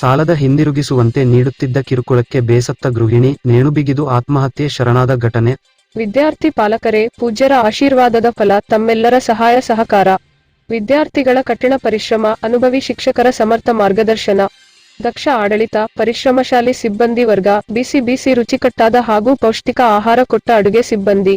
ಸಾಲದ ಹಿಂದಿರುಗಿಸುವಂತೆ ನೀಡುತ್ತಿದ್ದ ಕಿರುಕುಳಕ್ಕೆ ಬೇಸತ್ತ ಗೃಹಿಣಿ ನೇಣುಬಿಗಿದು ಆತ್ಮಹತ್ಯೆ ಶರಣಾದ ಘಟನೆ. ವಿದ್ಯಾರ್ಥಿ ಪಾಲಕರೇ, ಪೂಜ್ಯರ ಆಶೀರ್ವಾದದ ಫಲ ತಮ್ಮೆಲ್ಲರ ಸಹಾಯ ಸಹಕಾರ. ವಿದ್ಯಾರ್ಥಿಗಳ ಕಠಿಣ ಪರಿಶ್ರಮ, ಅನುಭವಿ ಶಿಕ್ಷಕರ ಸಮರ್ಥ ಮಾರ್ಗದರ್ಶನ. ದಕ್ಷ ಆಡಳಿತ, ಪರಿಶ್ರಮಶಾಲಿ ಸಿಬ್ಬಂದಿ ವರ್ಗ, ಬಿಸಿ ಬಿಸಿ ರುಚಿಕಟ್ಟಾದ ಹಾಗೂ ಪೌಷ್ಟಿಕ ಆಹಾರ ಕೊಟ್ಟ ಅಡುಗೆ ಸಿಬ್ಬಂದಿ.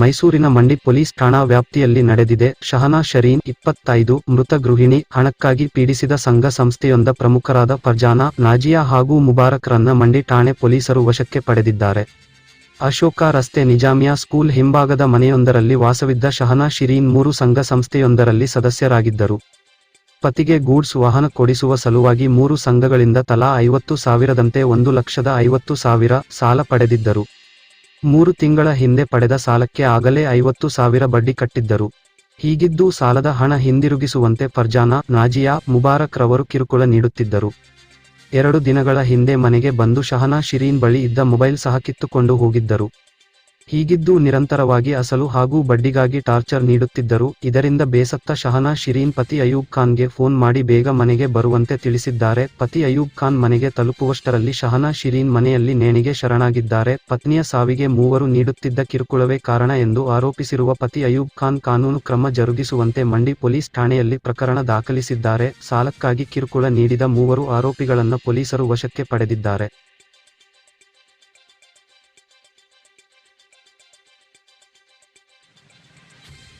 ಮೈಸೂರಿನ ಮಂಡಿ ಪೊಲೀಸ್ ಠಾಣಾ ವ್ಯಾಪ್ತಿಯಲ್ಲಿ ನಡೆದಿದೆ. ಶಹನಾ ಶರೀನ್ ಇಪ್ಪತ್ತೈದು, ಮೃತ ಗೃಹಿಣಿ ಹಣಕ್ಕಾಗಿ ಪೀಡಿಸಿದ ಸಂಘ ಸಂಸ್ಥೆಯೊಂದ ಪ್ರಮುಖರಾದ ಫರ್ಜಾನಾ, ನಾಜಿಯಾ ಹಾಗೂ ಮುಬಾರಕ್ರನ್ನ ಮಂಡಿ ಠಾಣೆ ಪೊಲೀಸರು ವಶಕ್ಕೆ ಪಡೆದಿದ್ದಾರೆ. ಅಶೋಕ ರಸ್ತೆ ನಿಜಾಮಿಯಾ ಸ್ಕೂಲ್ ಹಿಂಭಾಗದ ಮನೆಯೊಂದರಲ್ಲಿ ವಾಸವಿದ್ದ ಶಹನಾ ಶಿರೀನ್ ಮೂರು ಸಂಘ ಸಂಸ್ಥೆಯೊಂದರಲ್ಲಿ ಸದಸ್ಯರಾಗಿದ್ದರು. ಪತಿಗೆ ಗೂಡ್ಸ್ ವಾಹನ ಕೊಡಿಸುವ ಸಲುವಾಗಿ ಮೂರು ಸಂಘಗಳಿಂದ ತಲಾ ಐವತ್ತು ಸಾವಿರದಂತೆ ಒಂದು ಲಕ್ಷದ ಐವತ್ತು ಸಾವಿರ ಸಾಲ ಪಡೆದಿದ್ದರು. ಮೂರು ತಿಂಗಳ ಹಿಂದೆ ಪಡೆದ ಸಾಲಕ್ಕೆ ಆಗಲೇ ಐವತ್ತು ಸಾವಿರ ಬಡ್ಡಿ ಕಟ್ಟಿದ್ದರು. ಹೀಗಿದ್ದೂ ಸಾಲದ ಹಣ ಹಿಂದಿರುಗಿಸುವಂತೆ ಫರ್ಜಾನಾ, ನಾಜಿಯಾ, ಮುಬಾರಕ್ ರವರು ಕಿರುಕುಳ ನೀಡುತ್ತಿದ್ದರು. ಎರಡು ದಿನಗಳ ಹಿಂದೆ ಮನೆಗೆ ಬಂದು ಶಹನಾ, ಶಿರೀನ್ ಬಳಿ ಇದ್ದ ಮೊಬೈಲ್ ಸಹ ಕಿತ್ತುಕೊಂಡು ಹೋಗಿದ್ದರು. ಹೀಗಿದ್ದೂ ನಿರಂತರವಾಗಿ ಅಸಲು ಹಾಗೂ ಬಡ್ಡಿಗಾಗಿ ಟಾರ್ಚರ್ ನೀಡುತ್ತಿದ್ದರು. ಇದರಿಂದ ಬೇಸತ್ತ ಶಹನಾ ಶಿರೀನ್ ಪತಿ ಅಯೂಬ್ ಖಾನ್ಗೆ ಫೋನ್ ಮಾಡಿ ಬೇಗ ಮನೆಗೆ ಬರುವಂತೆ ತಿಳಿಸಿದ್ದಾರೆ. ಪತಿ ಅಯೂಬ್ ಖಾನ್ ಮನೆಗೆ ತಲುಪುವಷ್ಟರಲ್ಲಿ ಶಹನಾ ಶಿರೀನ್ ಮನೆಯಲ್ಲಿ ನೇಣಿಗೆ ಶರಣಾಗಿದ್ದಾರೆ. ಪತ್ನಿಯ ಸಾವಿಗೆ ಮೂವರು ನೀಡುತ್ತಿದ್ದ ಕಿರುಕುಳವೇ ಕಾರಣ ಎಂದು ಆರೋಪಿಸಿರುವ ಪತಿ ಅಯೂಬ್ ಖಾನ್ ಕಾನೂನು ಕ್ರಮ ಜರುಗಿಸುವಂತೆ ಮಂಡಿ ಪೊಲೀಸ್ ಠಾಣೆಯಲ್ಲಿ ಪ್ರಕರಣ ದಾಖಲಿಸಿದ್ದಾರೆ. ಸಾಲಕ್ಕಾಗಿ ಕಿರುಕುಳ ನೀಡಿದ ಮೂವರು ಆರೋಪಿಗಳನ್ನು ಪೊಲೀಸರು ವಶಕ್ಕೆ ಪಡೆದಿದ್ದಾರೆ.